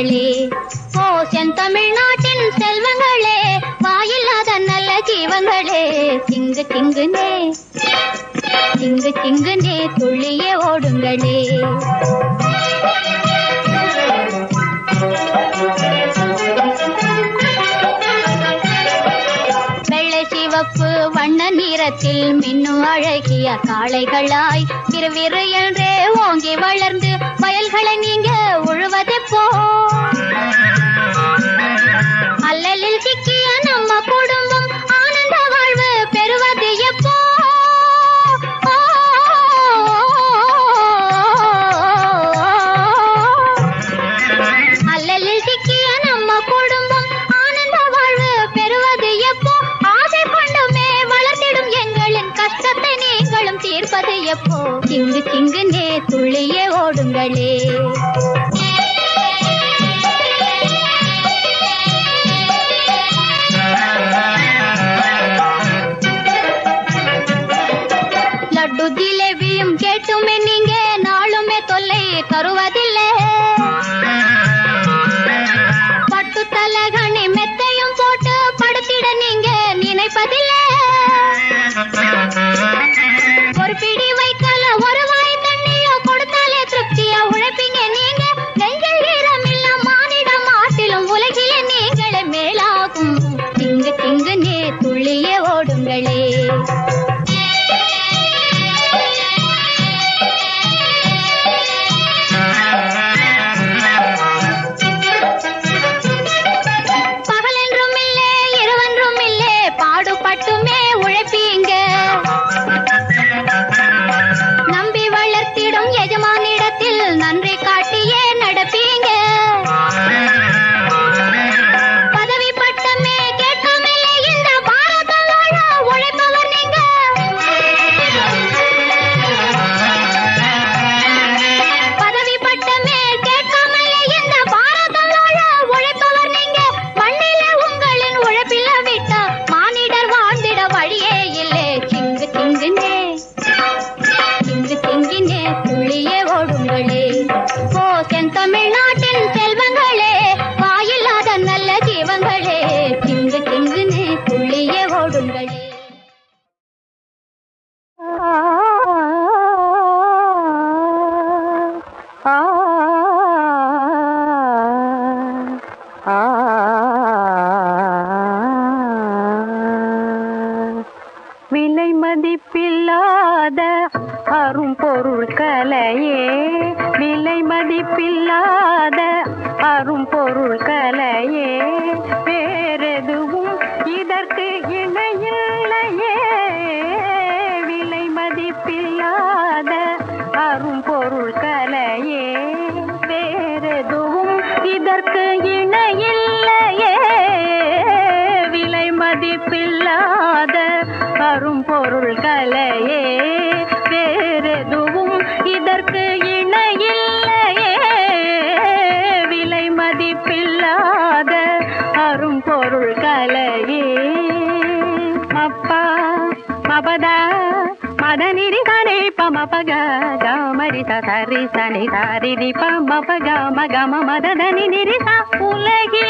மகளே ஓ செந்தமிழ்நாட்டின் செல்வங்களே. வாயில்லாத நல்ல ஜீவங்களே. திங்கு திங்குனே. திங்கு திங்குனே துள்ளியே ஓடுங்களே. நேரத்தில் மின்னும் அழகிய காளைகளாய் திருவிறு என்றே ஓங்கி வளர்ந்து வயல்களை நீங்க உழுவதை போ அல்லலில் சிக்கி இங்கு திங்குன்னே துள்ளியே ஓடுங்களே. தனி தாரி ப மப க மக மமத தனி நிரிசா உலகில்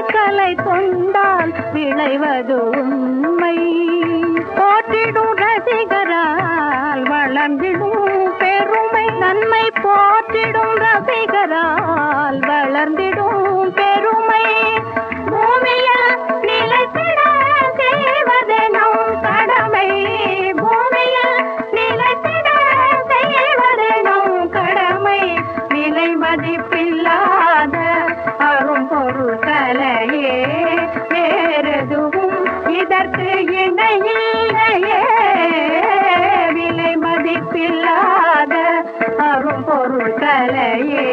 கலை கொண்டால் விளைவது உண்மை. போற்றிடும் ரசிகரால் வளர்ந்திடும் பெருமை. நன்மை போற்றிடும் ரசிகரால் வளர்ந்திடும் பெருமை. பூமியில் நிலைத்திட செய்வதனும் கடமை. பூமியில் நிலைத்திட செய்வதனும் மதிப்பில்லாத அதற்கு இணையே விலை மதிப்பில்லாத அரும் பொருட்களையே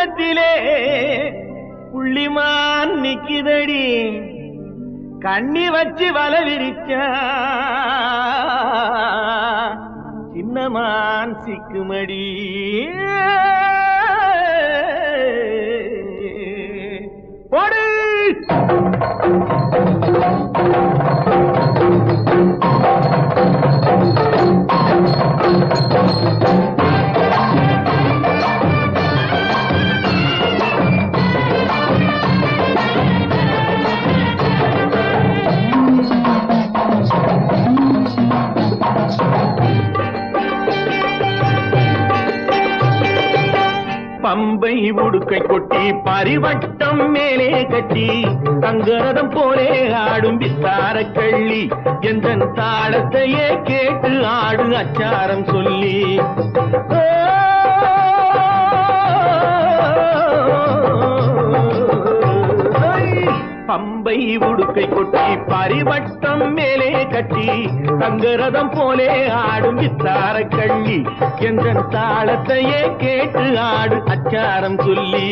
கூட்டத்திலே புள்ளிமான் நிக்கிதடி. கண்ணி வச்சு வல விரிச்ச சின்னமான் சிக்குமடி. போடு. Thank you. கோவை உடுக்கை கொட்டி பரிவட்டம் மேலே கட்டி தங்கரதம் போலே ஆடும் விசார கள்ளி எந்த தாளத்தையே கேட்டு ஆடு அச்சாரம் சொல்லி. பம்பை உடுக்கை கொட்டி பரிவட்டம் மேலே கட்டி தங்கரதம் போலே ஆடும் இத்தார கள்ளி எந்த தாளத்தையே கேட்டு ஆடு அச்சாரம் சொல்லி.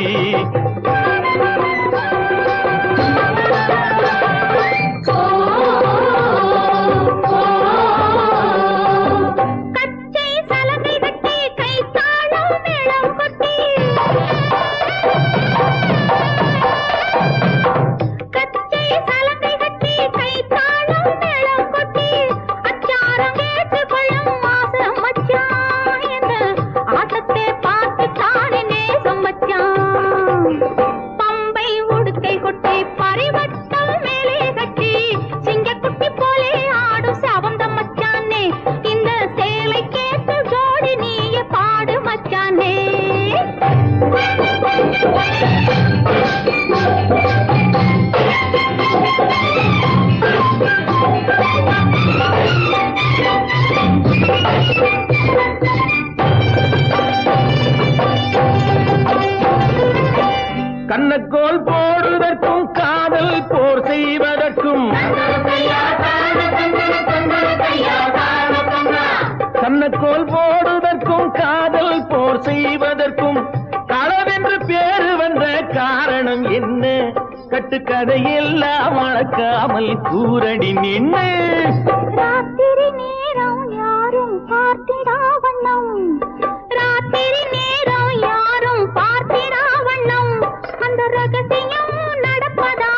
ஊரடி நின்று ராத்திரி நேரம் யாரும் பார்த்திடா வண்ணம். ராத்திரி நேரம் யாரும் பார்த்திடா வண்ணம். அந்த ரகசியம் நடப்பதா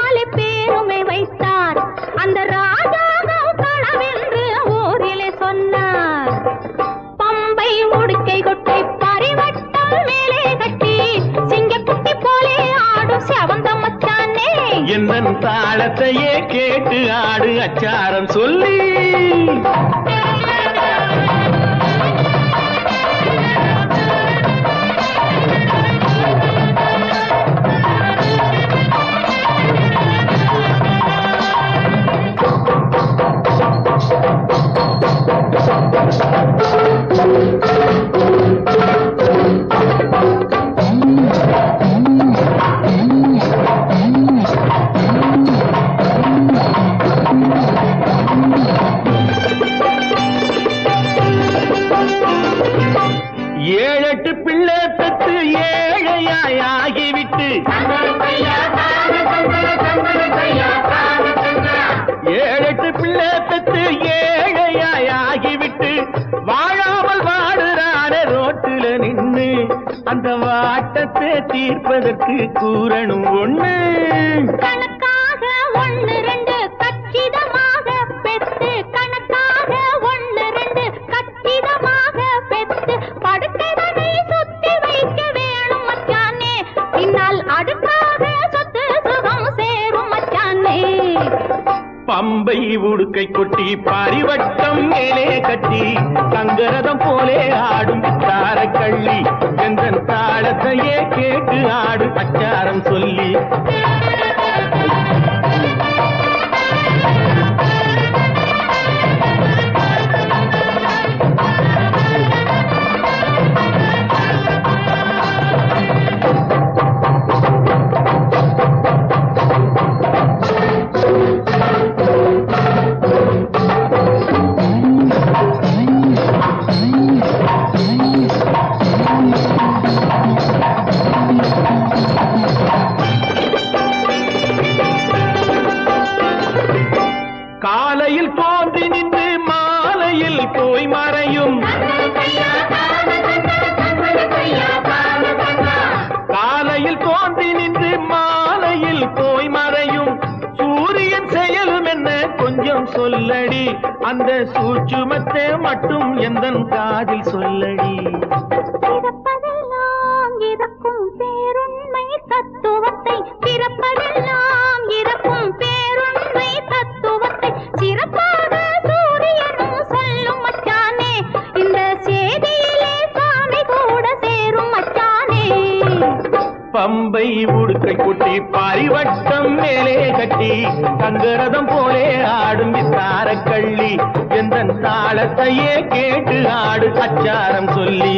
என்னன் தாளத்தையே கேட்டு ஆடு அச்சாரம் சொல்லி அம்பை உடுக்கை கொட்டி பாரிவட்டம் மேலே கட்டி தங்கரதம் போலே ஆடும் தார கள்ளி எந்த தாளத்தையே கேட்டு ஆடு அச்சாரம் சொல்லி. காதில் சொல்ல. பம்பை உடுக்கை குட்டி பாரிவட்டம் மேலே கட்டி தங்கரதம் போலே ஆடும் விசார கள்ளி எந்த தாளத்தையே கேட்டு ஆடு அச்சாரம் சொல்லி.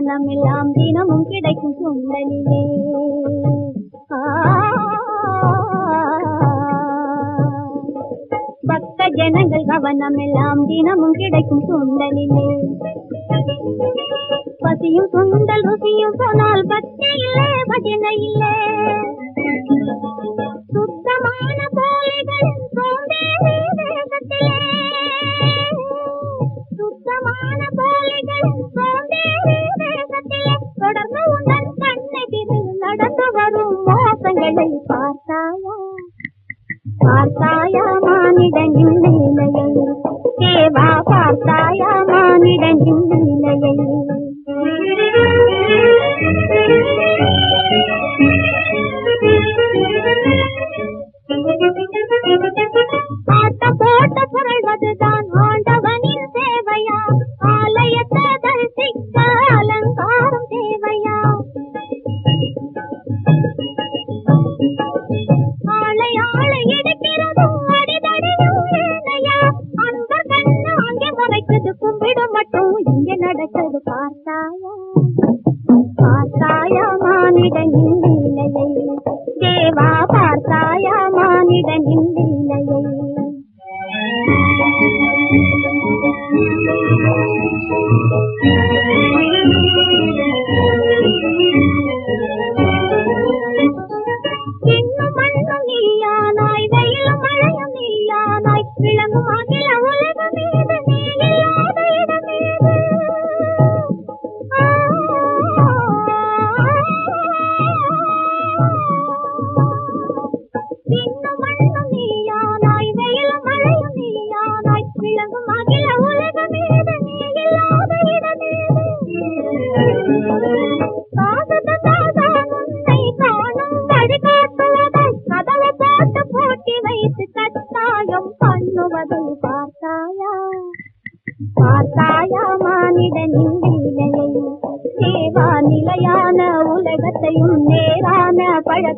மனம் எல்லாம் தினமும் கிடைக்கும் சுண்டலிலே பக்த ஜனங்கள் கவனம் எல்லாம் தினமும் கிடைக்கும் சுண்டலிலே பசியும் சுண்டல் ருசியும் சொன்னால் பக்தி இல்லை பஜனை இல்லை சுத்தமான போலிகளின் பார்த்தாயா பார்த்தாயா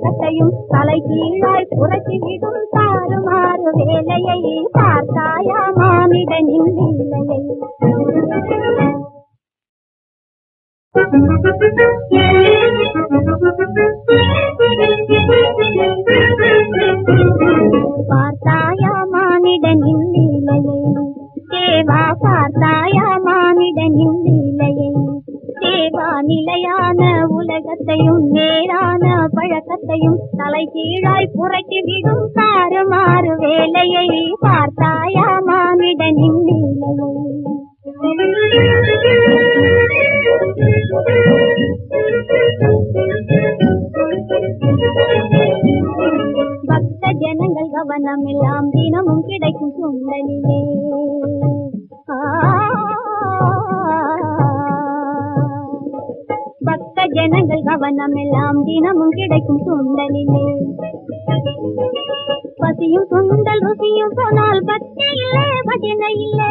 பழக்கத்தையும் தலை கீழாய் புரட்டி விடும் தாறுமாறு வேலையை பார்த்தாயா மானிடனின் லீலையை? உலகத்தையும் நேரான பழக்கத்தையும் தலை கீழாய் புரட்டி விடும் தாறுமாறு வேலையை பார்த்தாயா மானிடனின் லீலையை பக்த ஜனங்கள் கவனம் எல்லாம் தினமும் கிடைக்கும் சுண்டலிலே ஆ. ஜனங்கள் கவனம் எல்லாம் தினமும் கிடைக்கும் சுண்டலிலே. பசியும் சுண்டல் ருசியும் சொன்னால் பக்தி இல்லை பஜனை இல்லை.